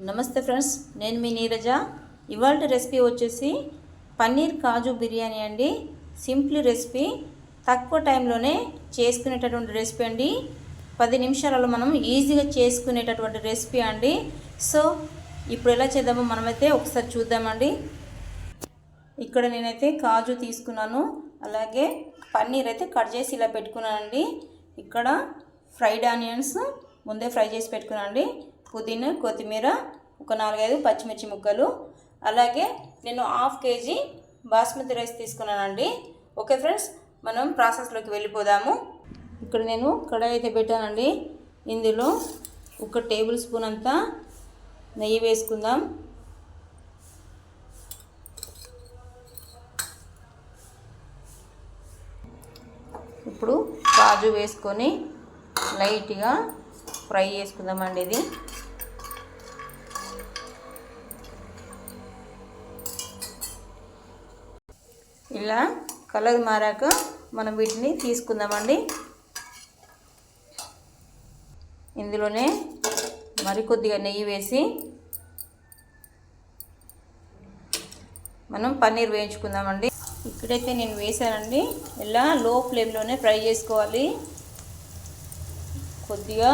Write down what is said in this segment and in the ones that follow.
నమస్తే ఫ్రెండ్స్ నేను మీ నీరజ. ఇవాళ రెసిపీ వచ్చేసి పన్నీర్ కాజు బిర్యానీ అండి. సింపుల్ రెసిపీ తక్కువ టైంలోనే చేసుకునేటటువంటి రెసిపీ అండి. పది నిమిషాలలో మనం ఈజీగా చేసుకునేటటువంటి రెసిపీ అండి. సో ఇప్పుడు ఎలా చేద్దామో మనమైతే ఒకసారి చూద్దామండి. ఇక్కడ నేనైతే కాజు తీసుకున్నాను. అలాగే పన్నీర్ అయితే కట్ చేసి ఇలా పెట్టుకున్నానండి. ఇక్కడ ఫ్రైడ్ ఆనియన్స్ ముందే ఫ్రై చేసి పెట్టుకున్నానండి. పుదీనా కొత్తిమీర ఒక నాలుగైదు పచ్చిమిర్చి ముక్కలు. అలాగే నేను హాఫ్ కేజీ బాస్మతి రైస్ తీసుకున్నానండి. ఓకే ఫ్రెండ్స్ మనం ప్రాసెస్లోకి వెళ్ళిపోదాము. ఇక్కడ నేను కడాయి అయితే పెట్టానండి. ఇందులో ఒక టేబుల్ స్పూన్ అంతా నెయ్యి వేసుకుందాం. ఇప్పుడు కాజు వేసుకొని లైట్గా ఫ్రై చేసుకుందామండి ఇది. ఇలా కలర్ మారాక మనం వీటిని తీసుకుందామండి. ఇందులోనే మరికొద్దిగా నెయ్యి వేసి మనం పన్నీర్ వేయించుకుందామండి. ఇక్కడైతే నేను వేసానండి ఇలా లో ఫ్లేమ్లోనే ఫ్రై చేసుకోవాలి. కొద్దిగా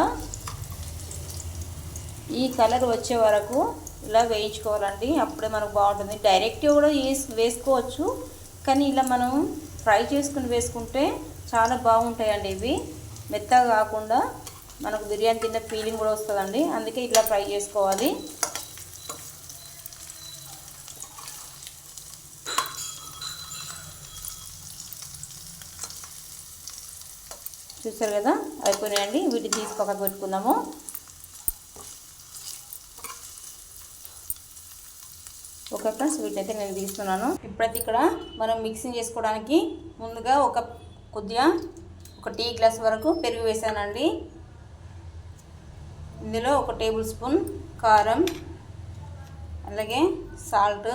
ఈ కలర్ వచ్చే వరకు ఇలా వేయించుకోవాలండి. అప్పుడే మనకు బాగుంటుంది. డైరెక్ట్గా కూడా వేసుకోవచ్చు. కానీ ఇలా మనం ఫ్రై చేసుకుని వేసుకుంటే చాలా బాగుంటాయండి ఇవి. మెత్తగా కాకుండా మనకు బిర్యానీ తిన్న ఫీలింగ్ కూడా వస్తుందండి. అందుకే ఇట్లా ఫ్రై చేసుకోవాలి. చూసారు కదా? అయిపోయినాయండి. వీటిని తీసి పక్కకు పెట్టుకుందాము ఓకే ఫ్రెండ్స్ వీటిని అయితే నేను తీస్తున్నాను. ఇప్పుడైతే ఇక్కడ మనం మిక్సింగ్ చేసుకోవడానికి ముందుగా ఒక కొద్దిగా ఒక టీ గ్లాస్ వరకు పెరుగు వేసానండి. ఇందులో ఒక టేబుల్ స్పూన్ కారం అలాగే సాల్ట్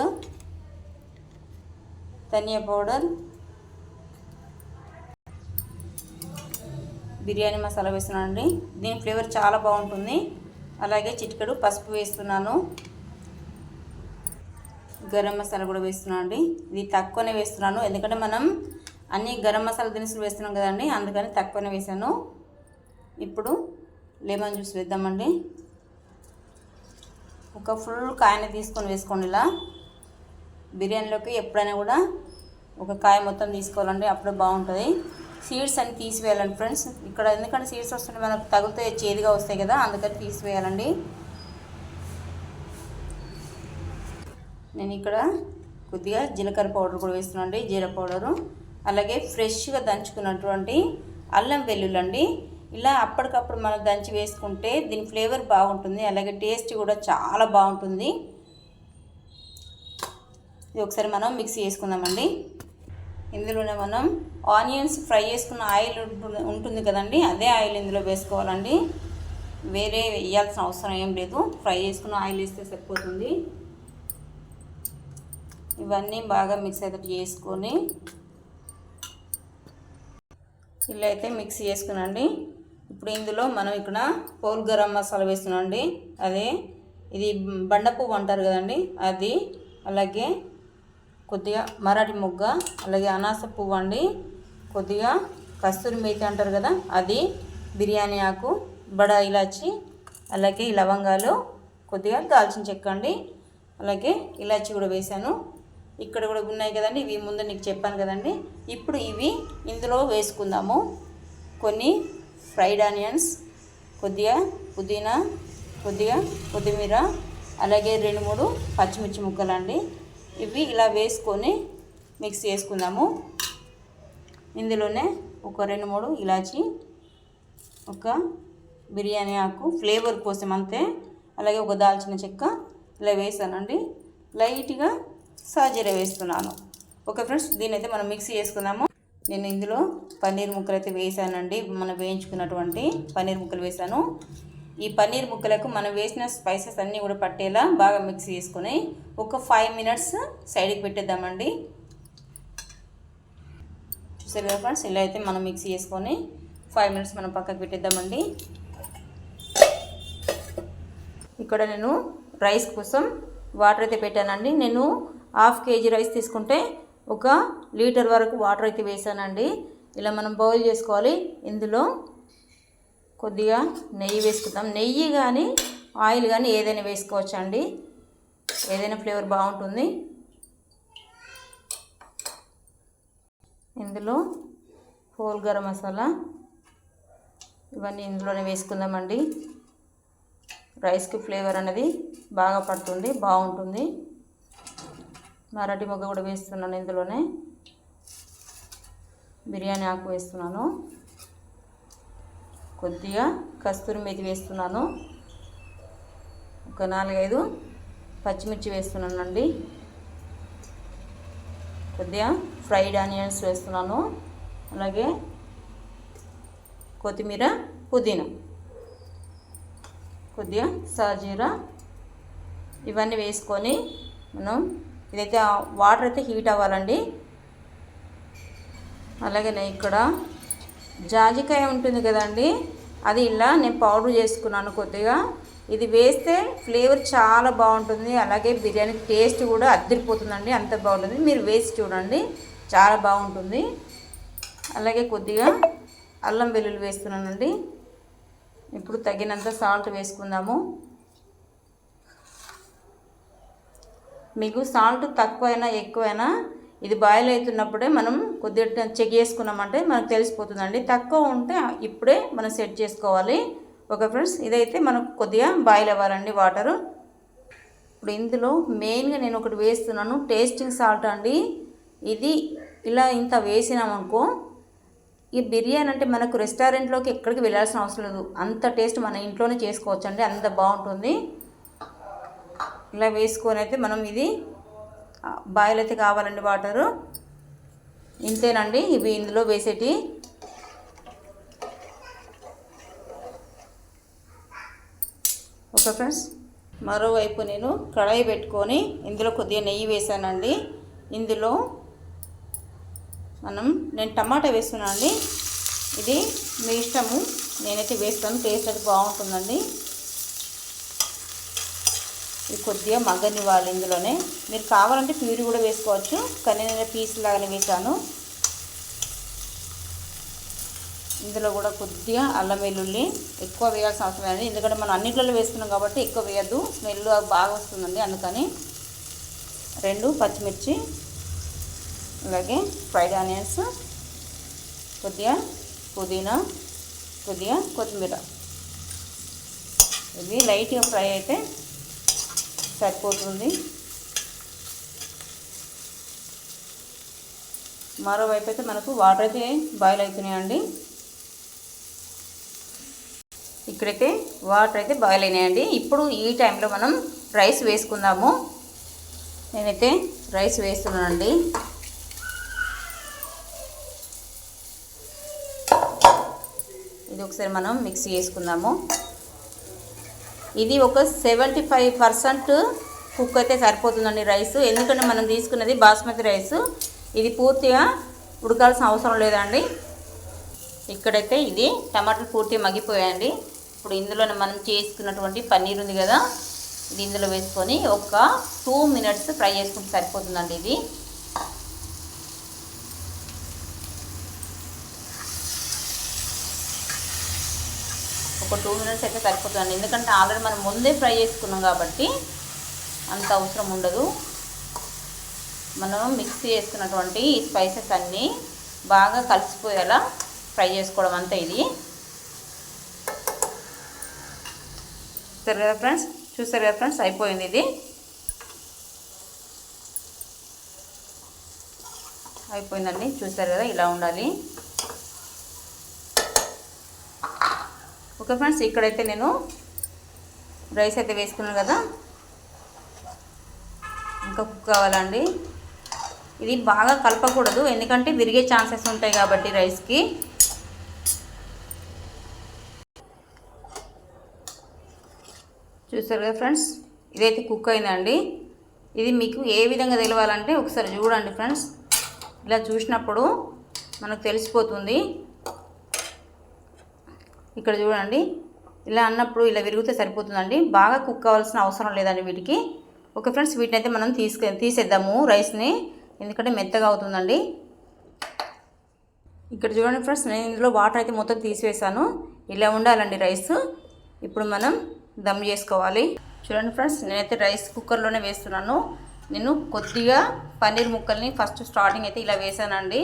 ధనియా పౌడర్ బిర్యానీ మసాలా వేస్తున్నాను అండి దీని ఫ్లేవర్ చాలా బాగుంటుంది. అలాగే చిటికెడు పసుపు వేస్తున్నాను. గరం మసాలా కూడా వేస్తున్నాను అండి. ఇది తక్కువనే వేస్తున్నాను. ఎందుకంటే మనం అన్ని గరం మసాలా దినుసులు వేస్తున్నాం కదండి. అందుకని తక్కువనే వేసాను ఇప్పుడు లెమన్ జ్యూస్ వేద్దామండి. ఒక ఫుల్ కాయని తీసుకొని వేసుకోండి ఇలా. బిర్యానీలోకి ఎప్పుడైనా కూడా ఒక కాయ మొత్తం తీసుకోవాలండి. అప్పుడే బాగుంటుంది. సీడ్స్ అని తీసివేయాలండి ఫ్రెండ్స్. ఇక్కడ ఎందుకంటే సీడ్స్ వస్తుంటే మనకు తగిలితే చేదుగా వస్తాయి కదా అందుకని తీసివేయాలండి. నేను ఇక్కడ కొద్దిగా జీలకర్ర పౌడర్ కూడా వేస్తున్నాను అండి జీర పౌడరు. అలాగే ఫ్రెష్గా దంచుకున్నటువంటి అల్లం వెల్లుల్లి ఇలా అప్పటికప్పుడు మనం దంచి వేసుకుంటే దీని ఫ్లేవర్ బాగుంటుంది అలాగే టేస్ట్ కూడా చాలా బాగుంటుంది. ఇది ఒకసారి మనం మిక్స్ చేసుకుందామండి. ఇందులోనే మనం ఆనియన్స్ ఫ్రై చేసుకున్న ఆయిల్ ఉంటుంది కదండి అదే ఆయిల్ ఇందులో వేసుకోవాలండి. వేరే వేయాల్సిన అవసరం ఏం లేదు ఫ్రై చేసుకున్న ఆయిల్ వేస్తే సరిపోతుంది. ఇవన్నీ బాగా మిక్స్ అయితే చేసుకొని ఇలా అయితే మిక్స్ చేసుకునండి. ఇప్పుడు ఇందులో మనం ఇక్కడ పోల్ గరం మసాలా వేస్తున్నాండి అదే ఇది బండ పువ్వు అంటారు కదండి. అది అలాగే కొద్దిగా మరాఠీ మొగ్గ అలాగే అనాస పువ్వు అండి. కొద్దిగా కస్తూరి మేతి అంటారు కదా అది బిర్యానీ ఆకు బడా ఇలాచి అలాగే లవంగాలు కొద్దిగా దాల్చిన చెక్క అండి. అలాగే ఇలాచి కూడా వేసాను ఇక్కడ కూడా ఉన్నాయి కదండి ఇవి ముందు నీకు చెప్పాను కదండి. ఇప్పుడు ఇవి ఇందులో వేసుకుందాము. కొన్ని ఫ్రైడ్ ఆనియన్స్ కొద్దిగా పుదీనా కొద్దిగా కొత్తిమీర అలాగే రెండు మూడు పచ్చిమిర్చి ముక్కలండి. ఇవి ఇలా వేసుకొని మిక్స్ చేసుకుందాము. ఇందులోనే ఒక రెండు మూడు ఇలాచి ఒక బిర్యానీ ఆకు ఫ్లేవర్ కోసం అంతే. అలాగే ఒక దాల్చిన చెక్క ఇలా వేసానండి. లైట్గా సాజీర వేస్తున్నాను. ఓకే ఫ్రెండ్స్ దీని అయితే మనం మిక్సీ చేసుకుందాము నేను ఇందులో పన్నీర్ ముక్కలు అయితే వేసానండి. మనం వేయించుకున్నటువంటి పన్నీర్ ముక్కలు వేసాను. ఈ పన్నీర్ ముక్కలకు మనం వేసిన స్పైసెస్ అన్నీ కూడా పట్టేలా బాగా మిక్స్ చేసుకొని ఒక ఫైవ్ మినిట్స్ సైడ్కి పెట్టేద్దామండి. చూసారు కదా ఫ్రెండ్స్ ఇలా అయితే మనం మిక్స్ చేసుకొని ఫైవ్ మినిట్స్ మనం పక్కకు పెట్టేద్దామండి. ఇక్కడ నేను రైస్ కోసం వాటర్ అయితే పెట్టానండి. నేను హాఫ్ కేజీ రైస్ తీసుకుంటే ఒక లీటర్ వరకు వాటర్ అయితే వేసానండి. ఇలా మనం బాయిల్ చేసుకోవాలి. ఇందులో కొద్దిగా నెయ్యి వేసుకుందాం. నెయ్యి కానీ ఆయిల్ కానీ ఏదైనా వేసుకోవచ్చు అండి ఏదైనా ఫ్లేవర్ బాగుంటుంది. ఇందులో హోల్ గరం మసాలా ఇవన్నీ ఇందులోనే వేసుకుందామండి. రైస్కి ఫ్లేవర్ అనేది బాగా పడుతుంది బాగుంటుంది. మరాఠీ మొగ్గ కూడా వేస్తున్నాను ఇందులోనే. బిర్యానీ ఆకు వేస్తున్నాను. కొద్దిగా కస్తూరి మేతి వేస్తున్నాను. ఒక నాలుగైదు పచ్చిమిర్చి వేస్తున్నానండి. కొద్దిగా ఫ్రైడ్ ఆనియన్స్ వేస్తున్నాను. అలాగే కొత్తిమీర పుదీనా. కొద్దిగా సాజీరా. ఇవన్నీ వేసుకొని మనం ఇదైతే వాటర్ అయితే హీట్ అవ్వాలండి. అలాగే ఇక్కడ జాజికాయ ఉంటుంది కదండి అది ఇలా నేను పౌడర్ చేసుకున్నాను కొద్దిగా. ఇది వేస్తే ఫ్లేవర్ చాలా బాగుంటుంది అలాగే బిర్యానీ టేస్ట్ కూడా అద్దరిపోతుందండి అంత బాగుంటుంది. మీరు వేసి చూడండి చాలా బాగుంటుంది. అలాగే కొద్దిగా అల్లం వెల్లుల్లి వేస్తున్నానండి. ఇప్పుడు తగినంత సాల్ట్ వేసుకుందాము. మీకు సాల్ట్ తక్కువైనా ఎక్కువైనా ఇది బాయిల్ అవుతున్నప్పుడే మనం కొద్దిగా చెక్ చేసుకున్నామంటే మనకు తెలిసిపోతుందండి. తక్కువ ఉంటే ఇప్పుడే మనం సెట్ చేసుకోవాలి. ఓకే ఫ్రెండ్స్ ఇదైతే మనకు కొద్దిగా బాయిల్ అవ్వాలండి వాటరు ఇప్పుడు ఇందులో మెయిన్గా నేను ఒకటి వేస్తున్నాను. టేస్టింగ్ సాల్ట్ అండి. ఇది ఇలా ఇంత వేసినామనుకో ఈ బిర్యానీ అంటే మనకు రెస్టారెంట్లోకి ఎక్కడికి వెళ్ళాల్సిన అవసరం లేదు. అంత టేస్ట్ మన ఇంట్లోనే చేసుకోవచ్చండి. అంత బాగుంటుంది. ఇలా వేసుకొని అయితే మనం ఇది బాయిల్ అయితే కావాలండి వాటరు. ఇంతేనండి ఇవి ఇందులో వేసేటి. ఓకే ఫ్రెండ్స్ మరోవైపు నేను కడాయి పెట్టుకొని ఇందులో కొద్దిగా నెయ్యి వేసానండి. ఇందులో మనం నేను టమాటా వేస్తున్నాను అండి ఇది మీ ఇష్టము నేనైతే వేస్తాను టేస్ట్ అది బాగుంటుందండి. కొద్దిగా మగ్గనివ్వాలి ఇందులోనే. మీరు కావాలంటే ప్యూరి కూడా వేసుకోవచ్చు కానీ నేను పీస్ లాగానే వేసాను ఇందులో కూడా కొద్దిగా అల్లం వెల్లుల్లి ఎక్కువ వేయాల్సిన అవసరం లేదు. ఎందుకంటే మనం అన్నిట్లలో వేసుకున్నాం కాబట్టి ఎక్కువ వేయద్దు. స్మెల్ బాగా వస్తుందండి అందుకని. రెండు పచ్చిమిర్చి అలాగే ఫ్రైడ్ ఆనియన్స్ కొద్దిగా పుదీనా కొద్దిగా కొత్తిమీర. ఇది లైట్గా ఫ్రై అయితే సరిపోతుంది. మరోవైపు అయితే మనకు వాటర్ అయితే బాయిల్ అవుతున్నాయండి ఇక్కడైతే వాటర్ అయితే బాయిల్ అయినాయండి. ఇప్పుడు ఈ టైంలో మనం రైస్ వేసుకుందాము. నేనైతే రైస్ వేస్తున్నానండి. ఇది ఒకసారి మనం మిక్సీ చేసుకుందాము. ఇది ఒక సెవెంటీ ఫైవ్ పర్సెంట్ కుక్ అయితే సరిపోతుందండి రైస్. ఎందుకంటే మనం తీసుకున్నది బాస్మతి రైస్. ఇది పూర్తిగా ఉడకాల్సిన అవసరం లేదండి. ఇక్కడైతే ఇది టమాటాలు పూర్తిగా మగ్గిపోయాయండి. ఇప్పుడు ఇందులోనే మనం చేసుకున్నటువంటి పన్నీర్ ఉంది కదా ఇది ఇందులో వేసుకొని ఒక టూ మినిట్స్ ఫ్రై చేసుకుంటే సరిపోతుందండి ఇది. ఒక టూ మినిట్స్ అయితే సరిపోతుందండి. ఎందుకంటే ఆల్రెడీ మనం ముందే ఫ్రై చేసుకున్నాం కాబట్టి అంత అవసరం ఉండదు. మనం మిక్సీ చేసుకున్నటువంటి ఈ స్పైసెస్ అన్నీ బాగా కలిసిపోయేలా ఫ్రై చేసుకోవడం అంతా ఇది. చూస్తారు కదా ఫ్రెండ్స్ చూస్తారు కదా ఫ్రెండ్స్ అయిపోయింది ఇది. అయిపోయిందండి. చూస్తారు కదా ఇలా ఉండాలి. ఓకే ఫ్రెండ్స్ ఇక్కడైతే నేను రైస్ అయితే వేసుకున్నాను కదా. ఇంకా కుక్ కావాలండి. ఇది బాగా కలపకూడదు ఎందుకంటే విరిగే ఛాన్సెస్ ఉంటాయి కాబట్టి రైస్కి. చూసారు కదా ఫ్రెండ్స్ ఇదైతే కుక్ అయిందండి. ఇది మీకు ఏ విధంగా తెలవాలంటే ఒకసారి చూడండి ఫ్రెండ్స్. ఇలా చూసినప్పుడు మనకు తెలిసిపోతుంది. ఇక్కడ చూడండి. ఇలా అన్నప్పుడు ఇలా విరిగితే సరిపోతుందండి. బాగా కుక్ కావాల్సిన అవసరం లేదండి వీటికి. ఓకే ఫ్రెండ్స్ వీటిని అయితే మనం తీసుకు తీసేద్దాము రైస్ని. ఎందుకంటే మెత్తగా అవుతుందండి. ఇక్కడ చూడండి ఫ్రెండ్స్ నేను ఇందులో వాటర్ అయితే మొత్తం తీసివేసాను ఇలా ఉండాలండి రైస్. ఇప్పుడు మనం దమ్ చేసుకోవాలి. చూడండి ఫ్రెండ్స్ నేనైతే రైస్ కుక్కర్లోనే వేస్తున్నాను. నేను కొద్దిగా పన్నీర్ ముక్కల్ని ఫస్ట్ స్టార్టింగ్ అయితే ఇలా వేసానండి.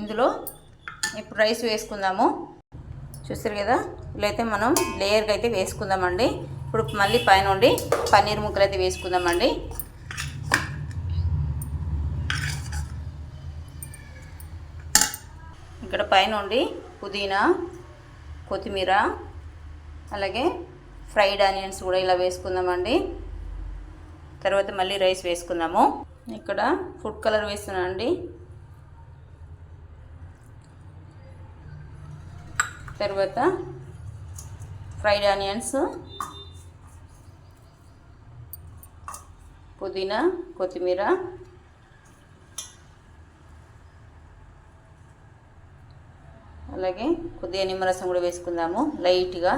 ఇందులో ఇప్పుడు రైస్ వేసుకుందాము. చూస్తారు కదా? ఇలా అయితే మనం లేయర్గా అయితే వేసుకుందామండి. ఇప్పుడు మళ్ళీ పైన ఉండి పన్నీర్ ముక్కలు అయితే వేసుకుందామండి. ఇక్కడ పైన ఉండి పుదీనా కొత్తిమీర అలాగే ఫ్రైడ్ ఆనియన్స్ కూడా ఇలా వేసుకుందామండి. తర్వాత మళ్ళీ రైస్ వేసుకుందాము. ఇక్కడ ఫుడ్ కలర్ వేస్తున్నానండి. తర్వాత ఫ్రైడ్ ఆనియన్స్ పుదీనా కొత్తిమీర అలాగే కొద్దిగా నిమ్మరసం కూడా వేసుకుందాము లైట్గా.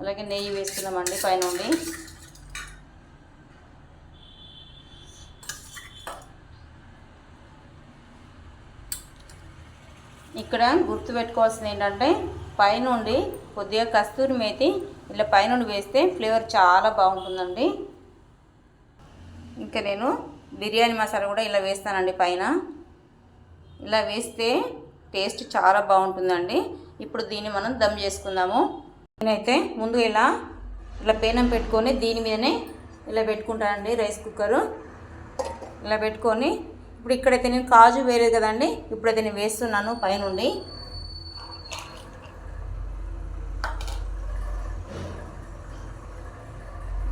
అలాగే నెయ్యి వేసుకుందామండి పైన ఉండి ఇక్కడ గుర్తుపెట్టుకోవాల్సింది ఏంటంటే పైనుండి కొద్దిగా కస్తూరి మేతి ఇలా పైనుండి వేస్తే ఫ్లేవర్ చాలా బాగుంటుందండి. ఇంకా నేను బిర్యానీ మసాలా కూడా ఇలా వేస్తానండి పైన. ఇలా వేస్తే టేస్ట్ చాలా బాగుంటుందండి. ఇప్పుడు దీన్ని మనం దమ్ చేసుకుందాము. నేనైతే ముందు ఇలా ఇలా పేనం పెట్టుకొని దీని మీదనే ఇలా పెట్టుకుంటానండి రైస్ కుక్కరు. ఇలా పెట్టుకొని ఇప్పుడు ఇక్కడైతే నేను కాజు వేరేది కదండి. ఇప్పుడైతే నేను వేస్తున్నాను పైనుండి.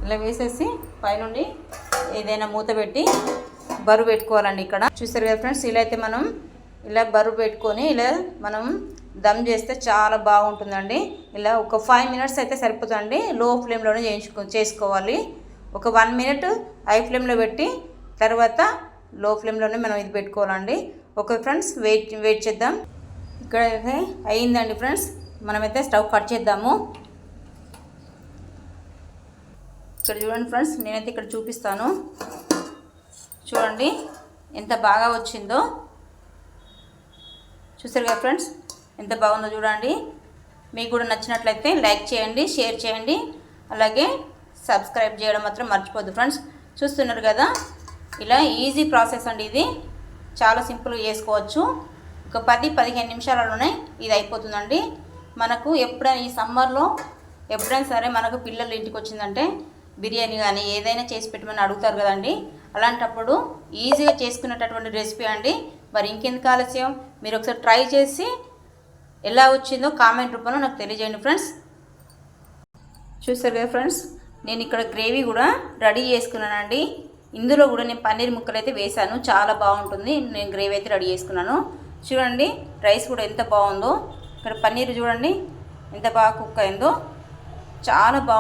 ఇలా వేసేసి పైనుండి ఏదైనా మూత పెట్టి బరువు పెట్టుకోవాలండి ఇక్కడ. చూసారు కదా ఫ్రెండ్స్ ఇలా అయితే మనం ఇలా బరువు పెట్టుకొని ఇలా మనం దమ్ చేస్తే చాలా బాగుంటుందండి. ఇలా ఒక ఫైవ్ మినిట్స్ అయితే సరిపోతుందండి. లో ఫ్లేమ్లోనే చేయించుకో చేసుకోవాలి. ఒక వన్ మినిట్ హై ఫ్లేమ్లో పెట్టి తర్వాత లో ఫ్లేమ్లోనే మనం ఇది పెట్టుకోవాలండి. ఓకే ఫ్రెండ్స్ వెయిట్ వెయిట్ చేద్దాం. ఇక్కడ అయితే ఫ్రెండ్స్. మనమైతే స్టవ్ కట్ చేద్దాము. ఇక్కడ చూడండి ఫ్రెండ్స్ నేనైతే ఇక్కడ చూపిస్తాను. చూడండి ఎంత బాగా వచ్చిందో. చూసారు కదా ఫ్రెండ్స్ ఎంత బాగుందో చూడండి. మీకు కూడా నచ్చినట్లయితే లైక్ చేయండి షేర్ చేయండి. అలాగే సబ్స్క్రైబ్ చేయడం మాత్రం మర్చిపోద్దు ఫ్రెండ్స్. చూస్తున్నారు కదా ఇలా ఈజీ ప్రాసెస్ అండి ఇది. చాలా సింపుల్గా చేసుకోవచ్చు. ఒక పది పదిహేను నిమిషాలలోనే ఇది అయిపోతుందండి. మనకు ఎప్పుడైనా ఈ సమ్మర్లో ఎప్పుడైనా సరే మనకు పిల్లలు ఇంటికి వచ్చిందంటే బిర్యానీ కానీ ఏదైనా చేసి పెట్టమని అడుగుతారు కదండి. అలాంటప్పుడు ఈజీగా చేసుకునేటటువంటి రెసిపీ అండి. మరి ఇంకెందుకు ఆలస్యం? మీరు ఒకసారి ట్రై చేసి ఎలా వచ్చిందో కామెంట్ రూపంలో నాకు తెలియజేయండి ఫ్రెండ్స్ చూసారు కదా ఫ్రెండ్స్ నేను ఇక్కడ గ్రేవీ కూడా రెడీ చేసుకున్నానండి. ఇందులో కూడా నేను పన్నీర్ ముక్కలు అయితే వేశాను. చాలా బాగుంటుంది. నేను గ్రేవీ అయితే రెడీ చేసుకున్నాను. చూడండి రైస్ కూడా ఎంత బాగుందో. ఇక్కడ పన్నీర్ చూడండి ఎంత బాగా కుక్ అయిందో. చాలా బాగుంది.